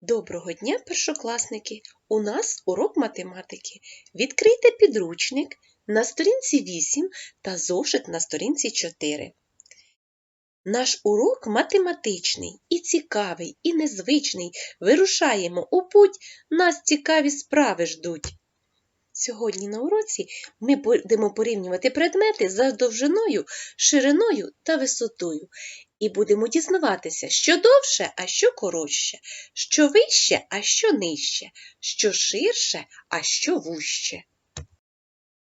Доброго дня, першокласники! У нас урок математики. Відкрийте підручник на сторінці 8 та зошит на сторінці 4. Наш урок математичний і цікавий, і незвичний. Вирушаємо у путь, нас цікаві справи ждуть. Сьогодні на уроці ми будемо порівнювати предмети за довжиною, шириною та висотою. І будемо дізнаватися, що довше, а що коротше, що вище, а що нижче, що ширше, а що вужче.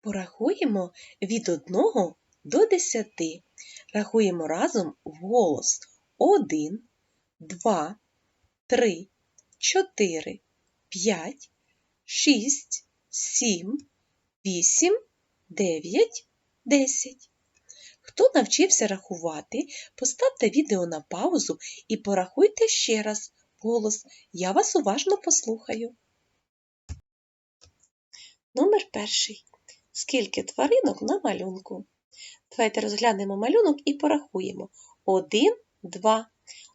Порахуємо від 1 до 10. Рахуємо разом вголос. 1, 2, 3, 4, 5, 6, 7, 8, 9, 10. Хто навчився рахувати, поставте відео на паузу і порахуйте ще раз голос. Я вас уважно послухаю. Номер перший. Скільки тваринок на малюнку? Давайте розглянемо малюнок і порахуємо. Один, два.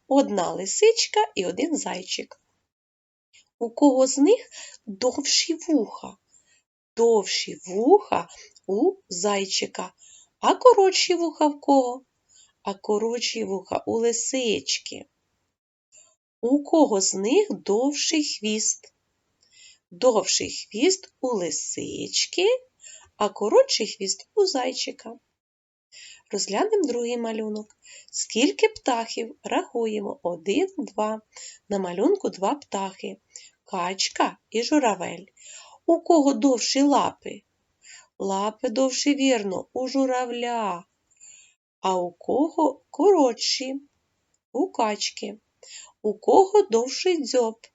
Одна лисичка і один зайчик. У кого з них довші вуха? Довші вуха у зайчика. А коротші вуха в кого? А коротші вуха у лисички. У кого з них довший хвіст? Довший хвіст у лисички, а коротший хвіст у зайчика. Розглянемо другий малюнок. Скільки птахів? Рахуємо. Один, два. На малюнку два птахи. Качка і журавель. У кого довші лапи? Лапи довші вірно, у журавля. А у кого коротші? У качки. У кого довший дзьоб?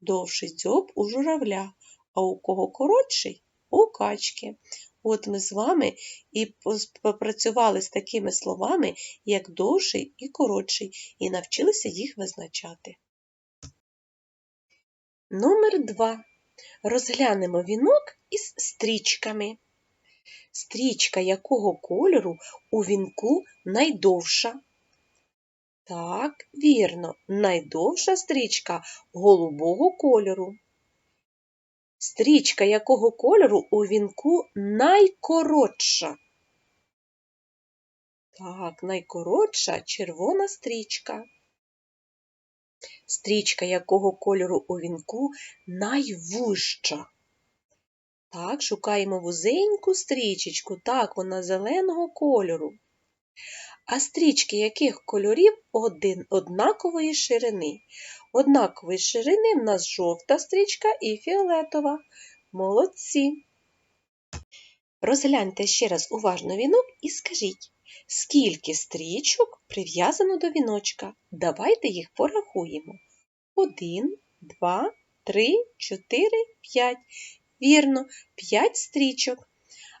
Довший дзьоб у журавля. А у кого коротший? У качки. От ми з вами і попрацювали з такими словами, як довший і коротший, і навчилися їх визначати. Номер 2. Розглянемо вінок із стрічками. Стрічка якого кольору у вінку найдовша? Так, вірно, найдовша стрічка голубого кольору. Стрічка якого кольору у вінку найкоротша? Так, найкоротша червона стрічка. Стрічка якого кольору у вінку найвужча? Так, шукаємо вузеньку стрічечку, так, вона зеленого кольору. А стрічки яких кольорів один, однакової ширини? Однакової ширини в нас жовта стрічка і фіолетова. Молодці. Розгляньте ще раз уважно вінок і скажіть, скільки стрічок прив'язано до віночка? Давайте їх порахуємо. Один, два, три, чотири, п'ять. Вірно, 5 стрічок.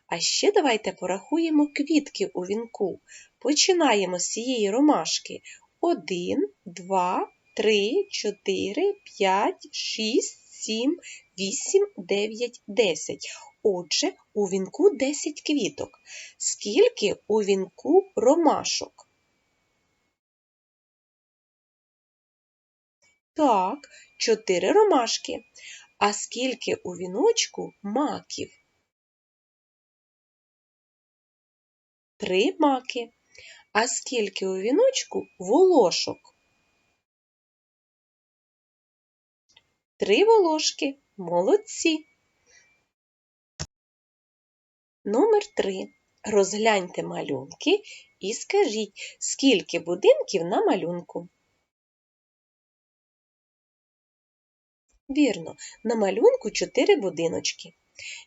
А ще давайте порахуємо квітки у вінку. Починаємо з цієї ромашки. 1, 2, 3, 4, 5, 6, 7, 8, 9, 10. Отже, у вінку 10 квіток. Скільки у вінку ромашок? Так, 4 ромашки. А скільки у віночку маків? Три маки. А скільки у віночку волошок? Три волошки. Молодці. Номер три. Розгляньте малюнки і скажіть, скільки будинків на малюнку. Вірно, на малюнку чотири будиночки.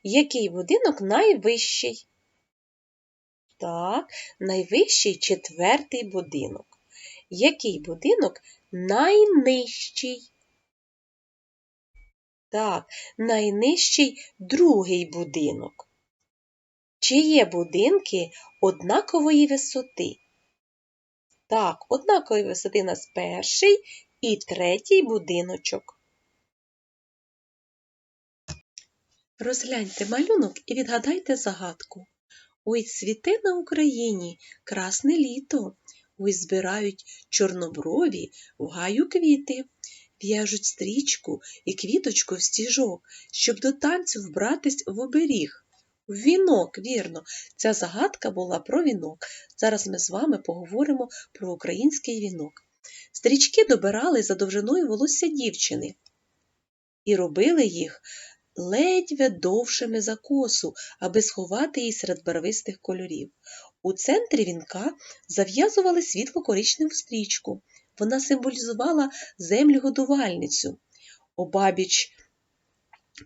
Який будинок найвищий? Так, найвищий четвертий будинок. Який будинок найнижчий? Так, найнижчий другий будинок. Чи є будинки однакової висоти? Так, однакової висоти у нас перший і третій будиночок. Розгляньте малюнок і відгадайте загадку. Ой цвіте на Україні красне літо, ой збирають чорноброві в гаю квіти. в'яжуть стрічку і квіточку в стіжок, щоб до танцю вбратись в оберіг. В Вінок, вірно, ця загадка була про вінок. Зараз ми з вами поговоримо про український вінок. Стрічки добирали за довжиною волосся дівчини і робили їх ледве довшими за косу, аби сховати її серед барвистих кольорів. У центрі вінка зав'язували світло-коричневу стрічку. Вона символізувала землю-годувальницю. Обабіч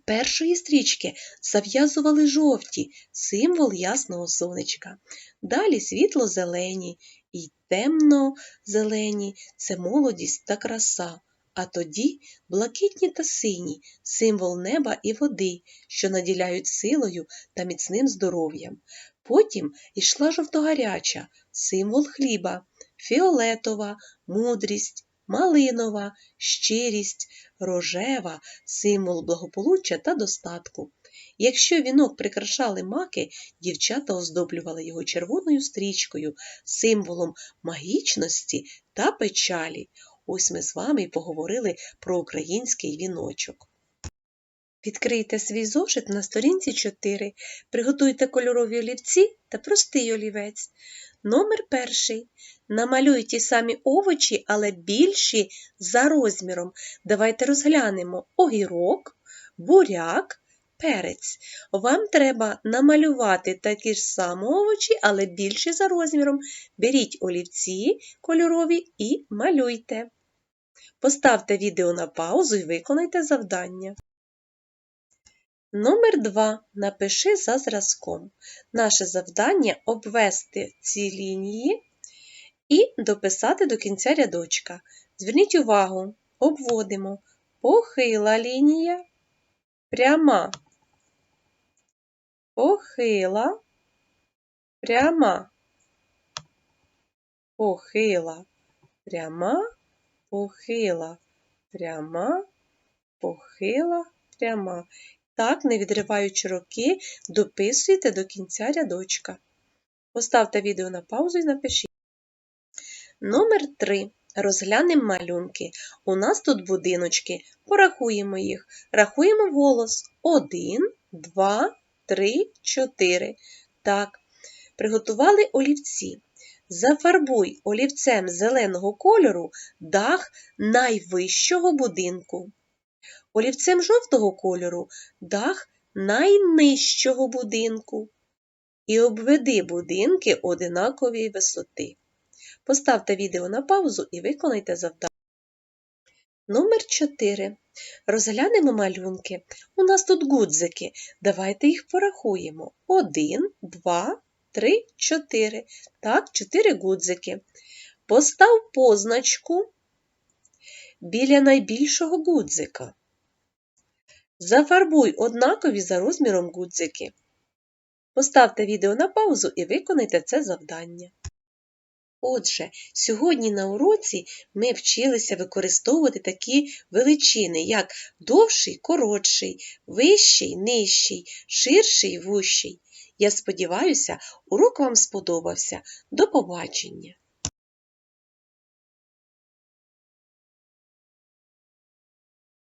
першої стрічки зав'язували жовті, символ ясного сонечка. Далі світло-зелені і темно-зелені це молодість та краса. А тоді блакитні та сині символ неба і води, що наділяють силою та міцним здоров'ям. Потім йшла жовтогаряча, символ хліба, фіолетова, мудрість, малинова, щирість, рожева, символ благополуччя та достатку. Якщо вінок прикрашали маки, дівчата оздоблювали його червоною стрічкою, символом магічності та печалі. Ось ми з вами поговорили про український віночок. Відкрийте свій зошит на сторінці 4. Приготуйте кольорові олівці та простий олівець. Номер перший. Намалюй ті самі овочі, але більші за розміром. Давайте розглянемо огірок, буряк, перець. Вам треба намалювати такі ж самі овочі, але більші за розміром. Беріть олівці кольорові і малюйте. Поставте відео на паузу і виконайте завдання. Номер 2. Напиши за зразком. Наше завдання обвести ці лінії і дописати до кінця рядочка. Зверніть увагу, обводимо похила лінія, пряма, похила, пряма, похила, пряма, похила, пряма, похила, пряма. Так, не відриваючи руки, дописуйте до кінця рядочка. Поставте відео на паузу і напишіть. Номер 3. Розглянемо малюнки. У нас тут будиночки. Порахуємо їх. Рахуємо голос. 1, 2, 3, 4. Так. Приготували олівці. Зафарбуй олівцем зеленого кольору дах найвищого будинку. Олівцем жовтого кольору дах найнижчого будинку. І обведи будинки одинакової висоти. Поставте відео на паузу і виконайте завдання. Номер 4. Розглянемо малюнки. У нас тут гудзики. Давайте їх порахуємо. 1, 2, 3, 4. Так, 4 гудзики. Постав позначку біля найбільшого гудзика. Зафарбуй однакові за розміром гудзики. Поставте відео на паузу і виконайте це завдання. Отже, сьогодні на уроці ми вчилися використовувати такі величини, як довший, коротший, вищий, нижчий, ширший, вущий. Я сподіваюся, урок вам сподобався. До побачення!